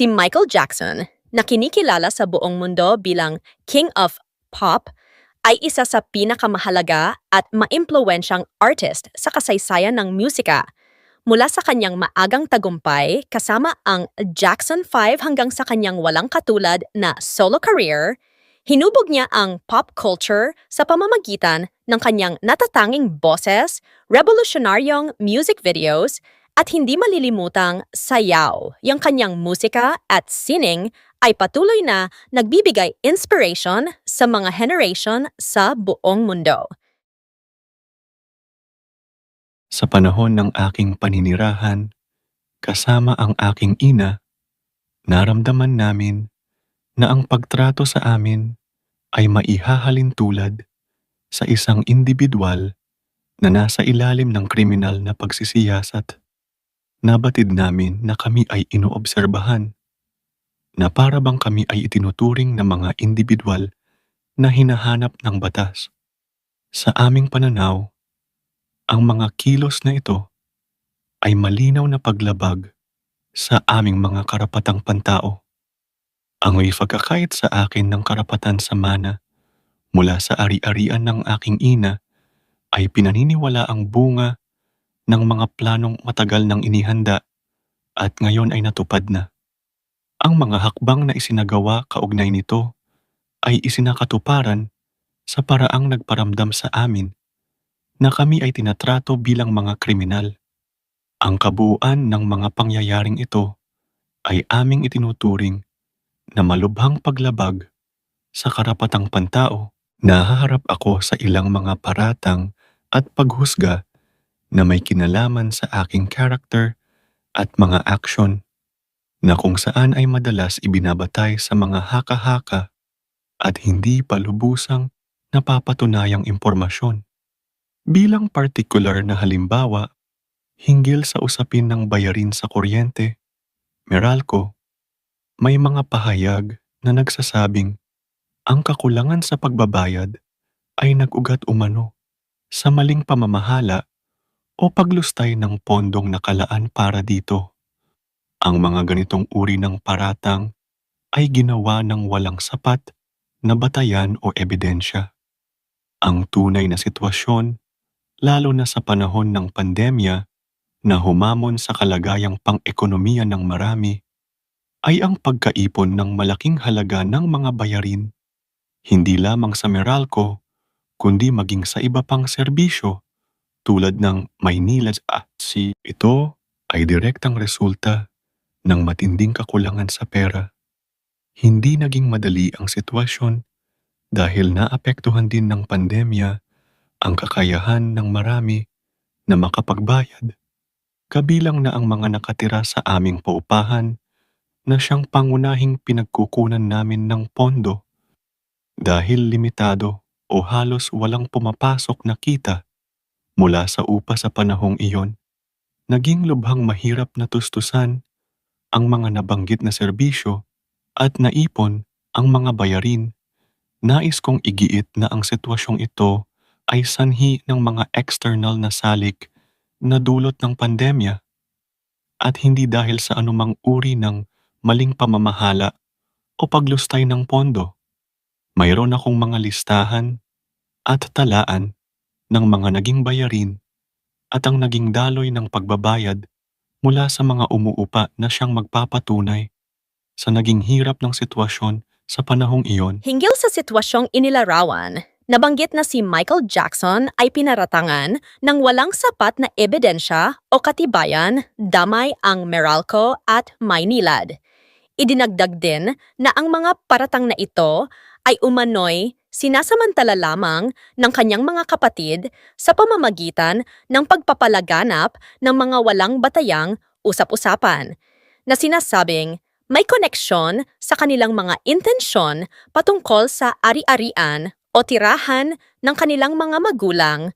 Si Michael Jackson, na kinikilala sa buong mundo bilang King of Pop, ay isa sa pinakamahalaga at maimpluwensyang artist sa kasaysayan ng musika. Mula sa kanyang maagang tagumpay kasama ang Jackson 5 hanggang sa kanyang walang katulad na solo career, hinubog niya ang pop culture sa pamamagitan ng kanyang natatanging boses, revolutionaryong music videos, at hindi malilimutang sayaw. Yung kanyang musika at sining ay patuloy na nagbibigay inspiration sa mga generation sa buong mundo. Sa panahon ng aking paninirahan, kasama ang aking ina, naramdaman namin na ang pagtrato sa amin ay maihahalin tulad sa isang individual na nasa ilalim ng kriminal na pagsisiyasat. Nabatid namin na kami ay inoobserbahan, na para bang kami ay itinuturing na mga individual na hinahanap ng batas. Sa aming pananaw, ang mga kilos na ito ay malinaw na paglabag sa aming mga karapatang pantao. Ang may pagkakait sa akin ng karapatan sa mana mula sa ari-arian ng aking ina ay pinaniniwala ang bunga ng mga planong matagal nang inihanda at ngayon ay natupad na. Ang mga hakbang na isinagawa kaugnay nito ay isinakatuparan sa paraang nagparamdam sa amin na kami ay tinatrato bilang mga kriminal. Ang kabuuan ng mga pangyayaring ito ay aming itinuturing na malubhang paglabag sa karapatang pantao. Nahaharap ako sa ilang mga paratang at paghusga na may kinalaman sa aking character at mga aksyon na kung saan ay madalas ibinabatay sa mga haka-haka at hindi palubusang napapatunayang impormasyon. Bilang partikular na halimbawa, hinggil sa usapin ng bayarin sa kuryente, Meralco, may mga pahayag na nagsasabing ang kakulangan sa pagbabayad ay nag-ugat umano sa maling pamamahala o paglustay ng pondong nakalaan para dito. Ang mga ganitong uri ng paratang ay ginawa ng walang sapat na batayan o ebidensya. Ang tunay na sitwasyon, lalo na sa panahon ng pandemya na humamon sa kalagayang pang-ekonomiya ng marami, ay ang pagkaipon ng malaking halaga ng mga bayarin, hindi lamang sa Meralco, kundi maging sa iba pang serbisyo tulad ng Maynila at si ito ay direktang resulta ng matinding kakulangan sa pera. Hindi naging madali ang sitwasyon dahil naapektuhan din ng pandemya ang kakayahan ng marami na makapagbayad. Kabilang na ang mga nakatira sa aming paupahan na siyang pangunahing pinagkukunan namin ng pondo dahil limitado o halos walang pumapasok na kita mula sa upa sa panahong iyon. Naging lubhang mahirap na tustusan ang mga nabanggit na serbisyo at naipon ang mga bayarin. Nais kong igiit na ang sitwasyong ito ay sanhi ng mga external na salik na dulot ng pandemya at hindi dahil sa anumang uri ng maling pamamahala o paglustay ng pondo. Mayroon akong mga listahan at talaan ng mga naging bayarin at ang naging daloy ng pagbabayad mula sa mga umuupa na siyang magpapatunay sa naging hirap ng sitwasyon sa panahong iyon. Hinggil sa sitwasyong inilarawan, nabanggit na si Michael Jackson ay pinaratangan ng walang sapat na ebidensya o katibayan damay ang Meralco at Maynilad. Idinagdag din na ang mga paratang na ito ay umano'y sinasamantala lamang ng kanyang mga kapatid sa pamamagitan ng pagpapalaganap ng mga walang batayang usap-usapan na sinasabing may koneksyon sa kanilang mga intensyon patungkol sa ari-arian o tirahan ng kanilang mga magulang